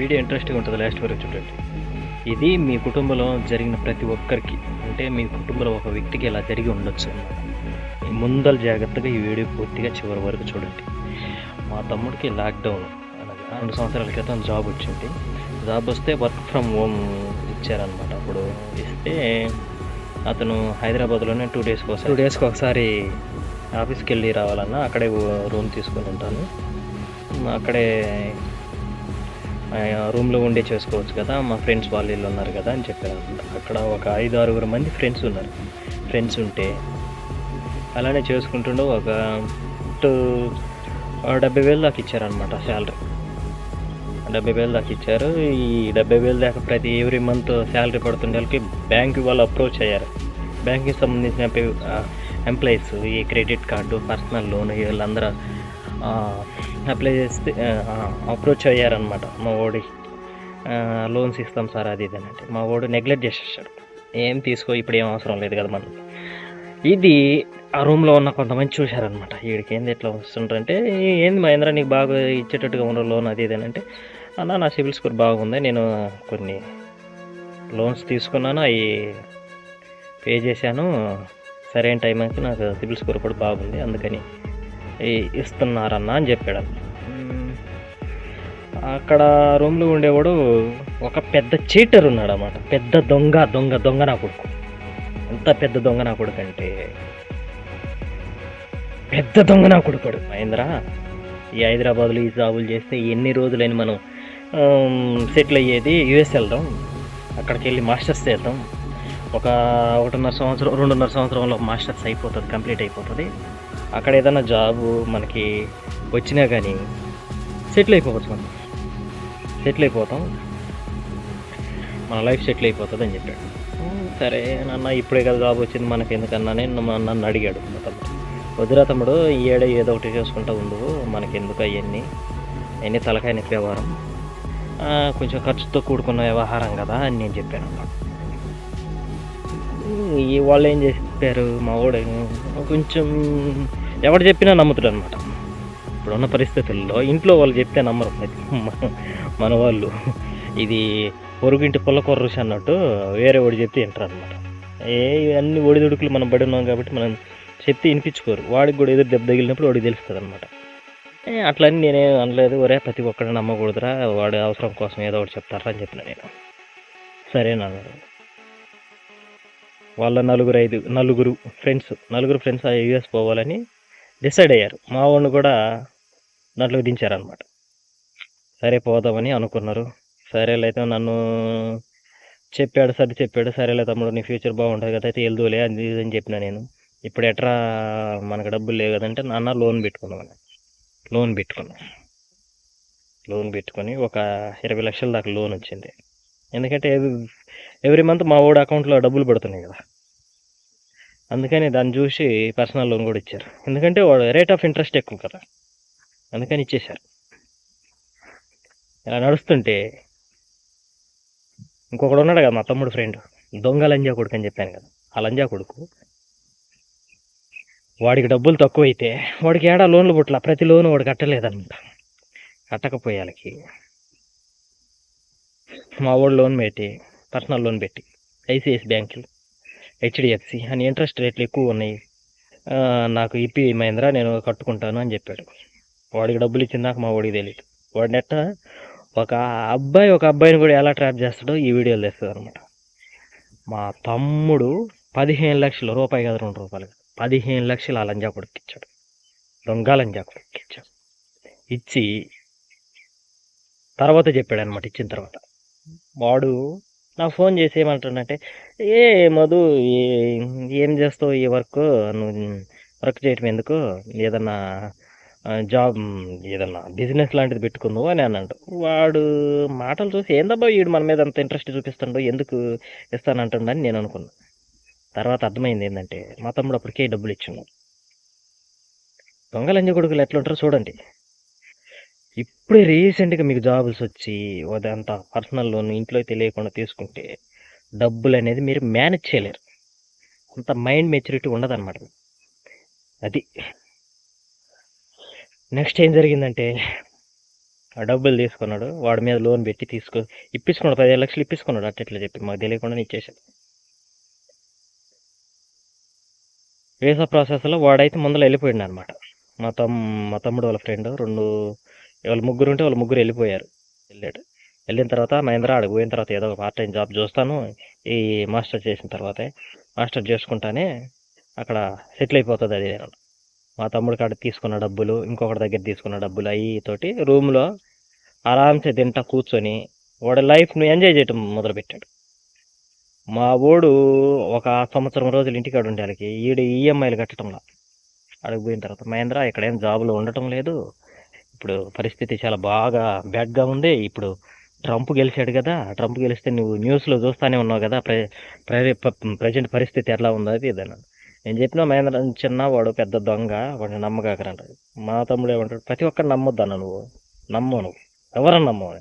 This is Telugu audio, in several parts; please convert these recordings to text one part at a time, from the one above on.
వీడియో ఇంట్రెస్టింగ్ ఉంటుంది లాస్ట్ వరకు చూడండి. ఇది మీ కుటుంబంలో జరిగిన ప్రతి ఒక్కరికి అంటే మీ కుటుంబంలో ఒక వ్యక్తికి ఇలా జరిగి ఉండొచ్చు. ముందల జాగ్రత్తగా ఈ వీడియో పూర్తిగా చివరి వరకు చూడండి. మా తమ్ముడికి లాక్డౌన్ అనగా రెండు సంవత్సరాల క్రితం జాబ్ వచ్చింది. జాబ్ వస్తే వర్క్ ఫ్రమ్ హోమ్ ఇచ్చారనమాట అప్పుడు ఇస్తే అతను హైదరాబాద్లోనే టూ డేస్కి ఒకసారి టూ డేస్కి ఒకసారి ఆఫీస్కి వెళ్ళి రావాలన్నా అక్కడే రూమ్ తీసుకొని ఉంటాను. అక్కడే రూమ్లో ఉండే చేసుకోవచ్చు కదా. మా ఫ్రెండ్స్ వాళ్ళు వీళ్ళు ఉన్నారు కదా అని చెప్పారు. అక్కడ ఒక ఐదు ఆరుగురు మంది ఫ్రెండ్స్ ఉన్నారు. ఫ్రెండ్స్ ఉంటే అలానే చేసుకుంటుండే. ఒక టూ డెబ్బై వేలు దాకా ఇచ్చారనమాట శాలరీ. డెబ్బై వేలు దాకా ఇచ్చారు. ఈ డెబ్బై వేలు దాకా ప్రతి ఎవ్రీ మంత్ శాలరీ పడుతుండే వాళ్ళకి బ్యాంక్ వాళ్ళు అప్రోచ్ అయ్యారు. బ్యాంక్కి సంబంధించిన ఎంప్లాయీస్ ఈ క్రెడిట్ కార్డు పర్సనల్ లోన్ వీళ్ళందరూ అప్లై చేస్తే అప్రోచ్ అయ్యారనమాట మా ఓడి. లోన్స్ ఇస్తాం సార్ అది ఇది అంటే. మా ఓడు నెగ్లెక్ట్ చేసేసాడు. ఏం తీసుకో ఇప్పుడు ఏం అవసరం లేదు కదా మనకి. ఇది ఆ రూమ్లో ఉన్న కొంతమంది చూశారనమాట వీడికి ఏంది ఎట్లా వస్తుంటారంటే ఏంది మహేంద్ర నీకు బాగా ఇచ్చేటట్టుగా ఉన్న లోన్ అది ఇది అంటే అన్న నా సిబిల్ స్కోర్ బాగుంది నేను కొన్ని లోన్స్ తీసుకున్నాను అవి పే చేశాను. సరైన టైంకి నాకు సిబిల్ స్కోర్ కూడా బాగుంది అందుకని ఇస్తున్నారన్న అని చెప్పాడు. అక్కడ రూమ్లో ఉండేవాడు ఒక పెద్ద చీటర్ ఉన్నాడు పెద్ద దొంగ దొంగ దొంగ నా కొడుకు. ఎంత పెద్ద దొంగ నా కొడుకు అంటే పెద్ద దొంగ నా కొడుకుడు. మహేంద్ర ఈ హైదరాబాద్లో ఈ జాబులు చేస్తే ఎన్ని రోజులైనా మనం సెటిల్ అయ్యేది యుఎస్ వెళ్దాం అక్కడికి వెళ్ళి మాస్టర్స్ చేద్దాం. ఒక ఒకటిన్నర సంవత్సరం రెండున్నర సంవత్సరంలో మాస్టర్స్ అయిపోతుంది కంప్లీట్ అయిపోతుంది. అక్కడ ఏదైనా జాబు మనకి వచ్చినా కానీ సెటిల్ అయిపోవచ్చు మనం. సెటిల్ అయిపోతాం. మన లైఫ్ సెటిల్ అయిపోతుంది అని చెప్పాడు సరే నాన్న ఇప్పుడే కదా జాబ్ వచ్చింది మనకి ఎందుకన్నా? నేను మా నన్ను అడిగాడు. మా తమ్ముడు వద్దురా తమ్ముడు ఈ ఏడే ఏదో ఒకటి చేసుకుంటా ఉండు మనకి ఎందుకు అవన్నీ అవన్నీ తలకాయ నొప్పి వ్యవహారం. కొంచెం ఖర్చుతో కూడుకున్న వ్యవహారం కదా అని నేను చెప్పాను అన్నమాట. ఈ వాళ్ళు ఏం చెప్పారు మా వాడు కొంచెం ఎవడు చెప్పినా నమ్ముతాడు అనమాట ఇప్పుడున్న పరిస్థితుల్లో ఇంట్లో వాళ్ళు చెప్తే నమ్మరు. మన- వాళ్ళు. ఇది పొరుగింటి పుల్లకొర్రుషి అన్నట్టు వేరే వాడు చెప్తే వింటారు అనమాట ఏ అన్ని ఒడిదుడుకులు మనం పడి ఉన్నాం కాబట్టి మనం చెప్తే వినిపించుకోరు. వాడికి కూడా ఏదో దెబ్బ తగిలినప్పుడు వాడికి తెలుస్తుంది అనమాట అట్లని నేనే అనలేదు. ఒరే ప్రతి ఒక్కడిని నమ్మకూడదురా. వాడి అవసరం కోసం ఏదో ఒకటి చెప్తారా అని చెప్పిన నేను. సరేనన్నారు వాళ్ళ నలుగురు ఐదు నలుగురు ఫ్రెండ్స్ నలుగురు ఫ్రెండ్స్ ఆ యూఎస్ పోవాలని డిసైడ్ అయ్యారు. మా వాడిని కూడా దాంట్లోకి దించారనమాట సరే పోదామని అనుకున్నారు. సరేలైతే నన్ను చెప్పాడు సరే చెప్పాడు. సరేలే తమ్ముడు నీ ఫ్యూచర్ బాగుంటుంది కదా అయితే వెళ్దులే అది అని చెప్పిన నేను. ఇప్పుడు ఎట్రా మనకు డబ్బులు లేవు కదంటే నాన్న లోన్ పెట్టుకున్నామని లోన్ పెట్టుకున్నాం. లోన్ పెట్టుకొని ఒక ఇరవై లక్షల దాకా లోన్ వచ్చింది. ఎందుకంటే ఎవ్రీ మంత్ మా వాడు అకౌంట్లో డబ్బులు పడుతున్నాయి కదా. అందుకని దాన్ని చూసి పర్సనల్ లోన్ కూడా ఇచ్చారు. ఎందుకంటే వాడు రేట్ ఆఫ్ ఇంట్రెస్ట్ ఎక్కువ కదా. అందుకని ఇచ్చేశారు. ఇలా నడుస్తుంటే ఇంకొకడు ఉన్నాడు కదా మా తమ్ముడు ఫ్రెండ్ దొంగ లంజా కొడుకు అని చెప్పాను కదా. ఆ లంజా కొడుకు వాడికి డబ్బులు తక్కువైతే వాడికి ఏడా లోన్లు పుట్ల ప్రతి లోన్ వాడు కట్టలేదనమాట. కట్టకపోయాలకి మా వాడు లోన్ పెట్టి పర్సనల్ లోన్ పెట్టి ఐసిఐసి బ్యాంకులు హెచ్డిఎఫ్సి అని ఇంట్రెస్ట్ రేట్లు ఎక్కువ ఉన్నాయి. నాకు ఇప్పి మహేంద్ర నేను కట్టుకుంటాను అని చెప్పాడు. వాడికి డబ్బులు ఇచ్చిందాక మా వాడికి తెలియదు వాడి నెట్ట ఒక అబ్బాయి ఒక అబ్బాయిని కూడా ఎలా ట్రాప్ చేస్తాడో ఈ వీడియోలు తెస్తుంది అనమాట మా తమ్ముడు పదిహేను లక్షల రూపాయి కదా రెండు రూపాయలు. పదిహేను లక్షలు ఆ లంజా కొడుకు ఇచ్చాడు దొంగ లంజా కొడుకు ఇచ్చాడు ఇచ్చి తర్వాత చెప్పాడు అనమాట ఇచ్చిన తర్వాత. వాడు నాకు ఫోన్ చేసి ఏమంటాడంటే ఏ మధు ఏం చేస్తావు ఈ వర్క్? నువ్వు వర్క్ చేయటం ఎందుకు? ఏదన్నా జాబ్ ఏదన్నా బిజినెస్ లాంటిది పెట్టుకుందావు అని అన్నాడు. వాడు మాటలు చూసి ఏందబ్బా వీడు మన మీద అంత ఇంట్రెస్ట్ చూపిస్తాడు? ఎందుకు ఇస్తానంటుండని నేను అనుకున్నా. తర్వాత అర్థమైంది ఏంటంటే మా తమ్ముడు అప్పటికే డబ్బులు ఇచ్చున్నాడు దొంగలంజ కొడుకులు ఎట్లుంటారో చూడండి. ఇప్పుడే రీసెంట్గా మీకు జాబ్స్ వచ్చి అదంతా పర్సనల్ లోన్ ఇంట్లో తెలియకుండా తీసుకుంటే డబ్బులు అనేది మీరు మేనేజ్ చేయలేరు. అంత మైండ్ మెచ్యూరిటీ ఉండదన్నమాట అది. నెక్స్ట్ ఏం జరిగిందంటే ఆ డబ్బులు తీసుకున్నాడు వాడి మీద లోన్ పెట్టి తీసుకో ఇప్పించుకున్నాడు పదిహేను లక్షలు ఇప్పించుకున్నాడు అట్లా చెప్పి మాకు తెలియకుండా ఇచ్చేసాడు వీసా ప్రాసెస్లో వాడైతే ముందర వెళ్ళిపోయాడు అనమాట మా తమ్ మా తమ్ముడు వాళ్ళ ఫ్రెండ్ రెండు వాళ్ళు ముగ్గురు ఉంటే వాళ్ళు ముగ్గురు వెళ్ళిపోయారు. వెళ్ళాడు. వెళ్ళిన తర్వాత మహేంద్ర ఆడికి పోయిన తర్వాత ఏదో ఒక పార్ట్ టైం జాబ్ చూస్తాను. ఈ మాస్టర్ చేసిన తర్వాతే మాస్టర్ చేసుకుంటానే అక్కడ సెటిల్ అయిపోతుంది అది. నేను మా తమ్ముడి కాడ తీసుకున్న డబ్బులు ఇంకొకటి దగ్గర తీసుకున్న డబ్బులు అవి తోటి రూమ్లో ఆరాంసే తింటా కూర్చొని వాడి లైఫ్ను ఎంజాయ్ చేయటం మొదలుపెట్టాడు. మా ఓడు ఒక సంవత్సరం రోజులు ఇంటికాడ ఉండేళ్ళకి ఈడు ఈఎంఐలు కట్టడంలా. అడిగిపోయిన తర్వాత మహేంద్ర ఇక్కడ ఏం జాబులు ఉండటం లేదు. ఇప్పుడు పరిస్థితి చాలా బాగా బ్యాడ్గా ఉంది. ఇప్పుడు ట్రంప్ గెలిచాడు కదా. ట్రంప్ గెలిస్తే నువ్వు న్యూస్లో చూస్తూనే ఉన్నావు కదా. ప్రె ప్రజెంట్ పరిస్థితి ఎలా ఉందో అది ఇదన్నాడు నేను చెప్పిన మహేంద్ర చిన్న వాడు పెద్ద దొంగ. వాడిని నమ్మకాకరంట. మా తమ్ముడు ఏమంటాడు ప్రతి ఒక్కరిని నమ్మొద్దు అన్న నువ్వు. నమ్మవు నువ్వు. ఎవరని నమ్మవు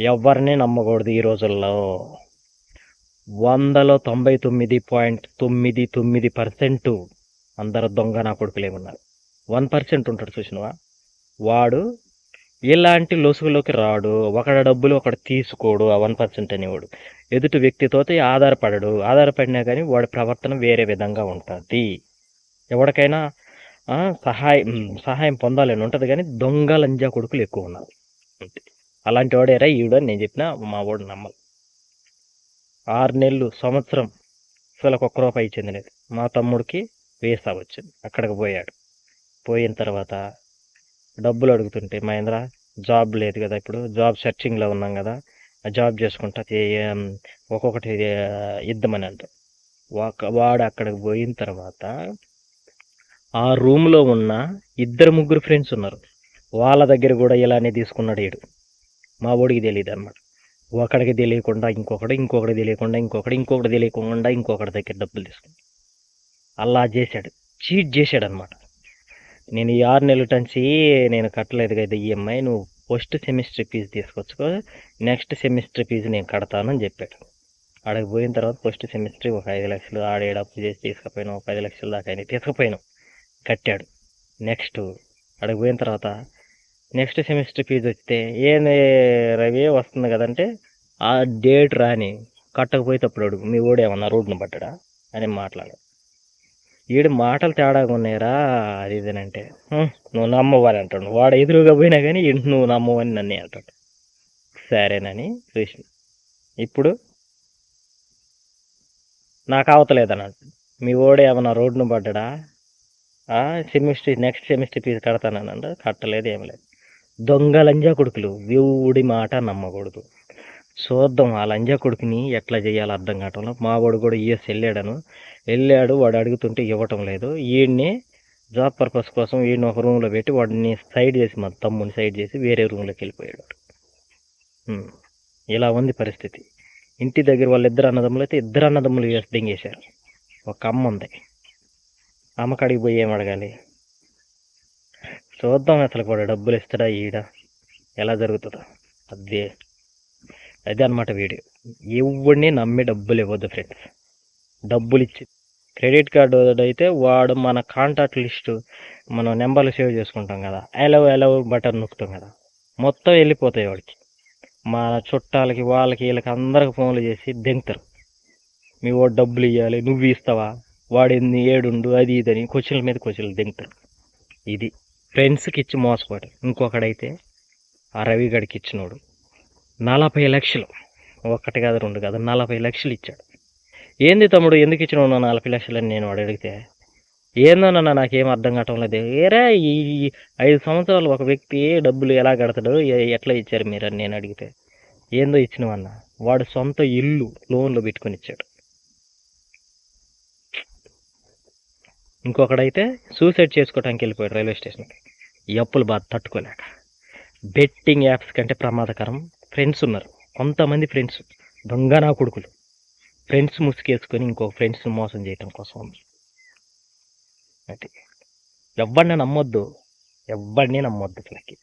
ఎవరిని నమ్మకూడదు ఈ రోజుల్లో. వందలో తొంభై తొమ్మిది పాయింట్ తొమ్మిది తొమ్మిది పర్సెంట్ అందరు దొంగ నా కొడుకులేమున్నారు వన్ పర్సెంట్ ఉంటాడు చూసినవా? వాడు ఇలాంటి లొసుగులోకి రాడు ఒకడ డబ్బులు ఒకడు తీసుకోడు ఆ వన్ పర్సెంట్ అనేవాడు. ఎదుటి వ్యక్తితో ఆధారపడడు. ఆధారపడినా కానీ వాడి ప్రవర్తన వేరే విధంగా ఉంటుంది. ఎవరికైనా సహాయం సహాయం పొందాలని ఉంటుంది కానీ దొంగ లంజా కొడుకులు ఎక్కువ ఉన్నారు. అలాంటి వాడేరా ఈవిడని అని నేను చెప్పిన మా వాడు నమ్మదు ఆరు నెలలు సంవత్సరం అసలు ఒక్క రూపాయి చెందినది మా తమ్ముడికి వేసా వచ్చింది. అక్కడికి పోయాడు. పోయిన తర్వాత డబ్బులు అడుగుతుంటే మహేంద్ర జాబ్ లేదు కదా ఇప్పుడు జాబ్ సెర్చింగ్లో ఉన్నాం కదా ఆ జాబ్ చేసుకుంటా ఒక్కొక్కటి ఇద్దామని అంట వాడు అక్కడికి పోయిన తర్వాత ఆ రూమ్లో ఉన్న ఇద్దరు ముగ్గురు ఫ్రెండ్స్ ఉన్నారు. వాళ్ళ దగ్గర కూడా ఇలానే తీసుకున్నాడు వీడు. మా వాడికి తెలియదు అనమాట ఒకడికి తెలియకుండా ఇంకొకటి ఇంకొకటి తెలియకుండా ఇంకొకటి ఇంకొకటి తెలియకుండా ఇంకొకటి దగ్గర డబ్బులు తీసుకున్నాడు. అలా చేశాడు. చీట్ చేశాడు అనమాట నేను ఈ ఆరు నెలల నుంచి నేను కట్టలేదు కదా ఈఎంఐ నువ్వు ఫస్ట్ సెమిస్టర్ ఫీజు తీసుకొచ్చుకో నెక్స్ట్ సెమిస్టర్ ఫీజు నేను కడతాను అని చెప్పాడు. ఆడకి పోయిన తర్వాత ఫస్ట్ సెమిస్టర్ ఒక ఐదు లక్షలు ఆడేడు అప్పు చేసి తీసుకుపోయినా ఒక పది లక్షల దాకా అయినా తీసుకుపోయినాం కట్టాడు. నెక్స్ట్ ఆడకి పోయిన తర్వాత నెక్స్ట్ సెమిస్టర్ ఫీజు వస్తే ఏంది రవి వస్తుంది కదంటే ఆ డేట్ రాని కట్టకపోయేటప్పుడు అడుగు మీ ఓడేమన్నా ఏమన్నా రోడ్డును పడ్డా అని మాట్లాడు ఈడు మాటలు తేడాగా ఉన్నాయరా అది ఇదేనంటే. నువ్వు నమ్మవాలి అంటాడు. వాడు ఎదురుగా పోయినా కానీ నువ్వు నమ్మవని నన్నే అంటాడు. సరేనని కృష్ణ ఇప్పుడు నాకు అవతలేదని అంటాడు మీ ఓడే ఏమన్నా రోడ్డును పడ్డా సెమిస్టర్ నెక్స్ట్ సెమిస్టర్ ఫీజు కడతానంటే కట్టలేదు ఏం లేదు. దొంగ లంజా కొడుకులు దేవుడి మాట నమ్మకూడదు. చూద్దాం ఆ లంజా కొడుకుని ఎట్లా చేయాలో అర్థం కావటంలో. మా వాడు కూడా ఈఎస్ వెళ్ళాడను. వెళ్ళాడు వాడు అడుగుతుంటే ఇవ్వటం లేదు. వీడిని జాబ్ పర్పస్ కోసం వీడిని ఒక రూమ్లో పెట్టి వాడిని సైడ్ చేసి మా తమ్ముని సైడ్ చేసి వేరే రూమ్లోకి వెళ్ళిపోయాడు ఇలా ఉంది పరిస్థితి. ఇంటి దగ్గర వాళ్ళు ఇద్దరు అన్నదమ్ములు అయితే ఇద్దరు అన్నదమ్ములు వేసి దింగేశారు ఒక అమ్మ ఉంది. అమ్మకాడికి పోయి ఏం అడగాలి? చూద్దాం అసలు కూడా డబ్బులు ఇస్తాడా ఈడ? ఎలా జరుగుతుందో. అదే అదే అనమాట వీడియో. ఎవడిని నమ్మి డబ్బులు ఇవ్వద్దు ఫ్రెండ్స్ డబ్బులు ఇచ్చి క్రెడిట్ కార్డు అయితే వాడు మన కాంటాక్ట్ లిస్టు మనం నెంబర్లు సేవ్ చేసుకుంటాం కదా. ఎలవ్ ఎలవ్ బటన్ నొక్కుతాం కదా. మొత్తం వెళ్ళిపోతాయి వాడికి. మన చుట్టాలకి వాళ్ళకి వీళ్ళకి అందరికి ఫోన్లు చేసి దెంగుతారు మీ వాడు డబ్బులు ఇవ్వాలి నువ్వు ఇస్తావా? వాడు ఎన్ని ఏడుండు అది ఇదని క్వశ్చన్ల మీద క్వశ్చన్లు దింగుతారు ఇది ఫ్రెండ్స్కి ఇచ్చి మోసపోయాడు ఇంకొకడైతే ఆ రవి గడికి ఇచ్చినోడు. నలభై లక్షలు. ఒకటి కాదు రెండు కాదు నలభై లక్షలు ఇచ్చాడు. ఏంది తమ్ముడు ఎందుకు ఇచ్చినావు నా నలభై లక్షలు నేను వాడు అడిగితే ఏందోనన్నా నాకేం అర్థం కావటం లేదు. ఏరే ఈ ఐదు సంవత్సరాలు ఒక వ్యక్తి డబ్బులు ఎలా కడతాడు ఎట్లా ఇచ్చారు మీరు అని నేను అడిగితే? ఏందో ఇచ్చినవన్న వాడు సొంత ఇల్లు లోన్లో పెట్టుకొని ఇచ్చాడు. ఇంకొకడైతే సూసైడ్ చేసుకోవడానికి వెళ్ళిపోయాడు రైల్వే స్టేషన్కి. ఈ అప్పులు బాధ తట్టుకోలేక. బెట్టింగ్ యాప్స్ కంటే ప్రమాదకరం. ఫ్రెండ్స్ ఉన్నారు. కొంతమంది ఫ్రెండ్స్ దొంగ నా కొడుకులు. ఫ్రెండ్స్ ముసుకేసుకొని ఇంకో ఫ్రెండ్స్ని మోసం చేయటం కోసం అది ఎవరిని నమ్మొద్దు. ఎవరిని నమ్మొద్దు అసలుకి